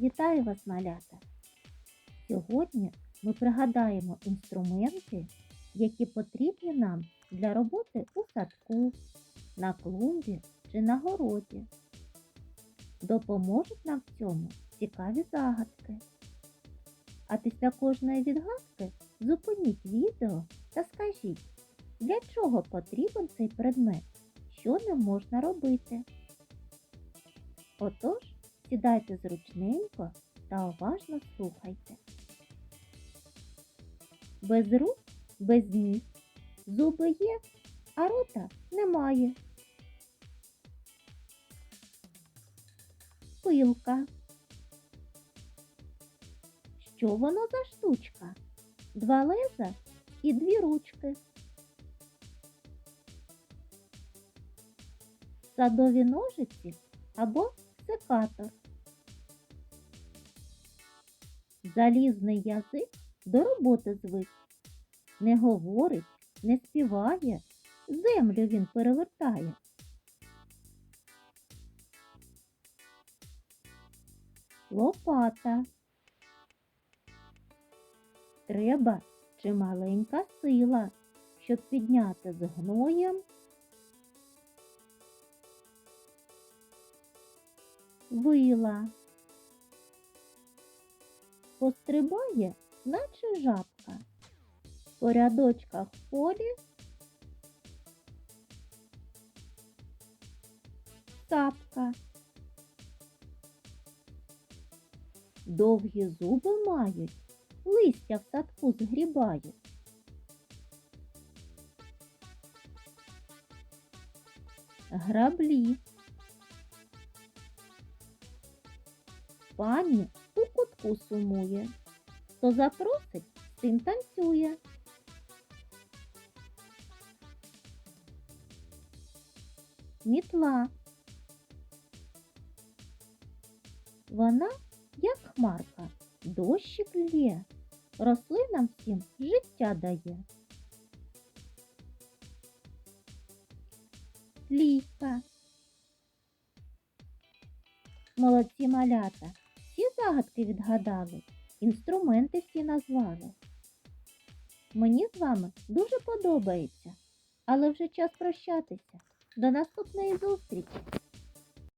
Вітаю вас, малята! Сьогодні ми пригадаємо інструменти, які потрібні нам для роботи у садку, на клумбі чи на городі. Допоможуть нам в цьому цікаві загадки. А після кожної відгадки зупиніть відео та скажіть, для чого потрібен цей предмет, що ним можна робити. Отож, сідайте зручненько та уважно слухайте. Без рук, без ніг, зуби є, а рота немає. Пилка. Що воно за штучка? Два леза і дві ручки. Садові ножиці або секатор. Залізний язик до роботи звик. Не говорить, не співає, землю він перевертає. Лопата. Треба чималенька сила, щоб підняти з гноєм вила. Пострибає, наче жабка. По рядочках полі сапка. Довгі зуби мають, листя в садку згрібають. Граблі. Пані у кутку сумує, хто запросить, тим танцює. Мітла. Вона, як хмарка, дощик лє, рослинам всім життя дає. Лійка. Молодці малята. Загадки відгадали, інструменти всі назвали. Мені з вами дуже подобається, але вже час прощатися. До наступної зустрічі!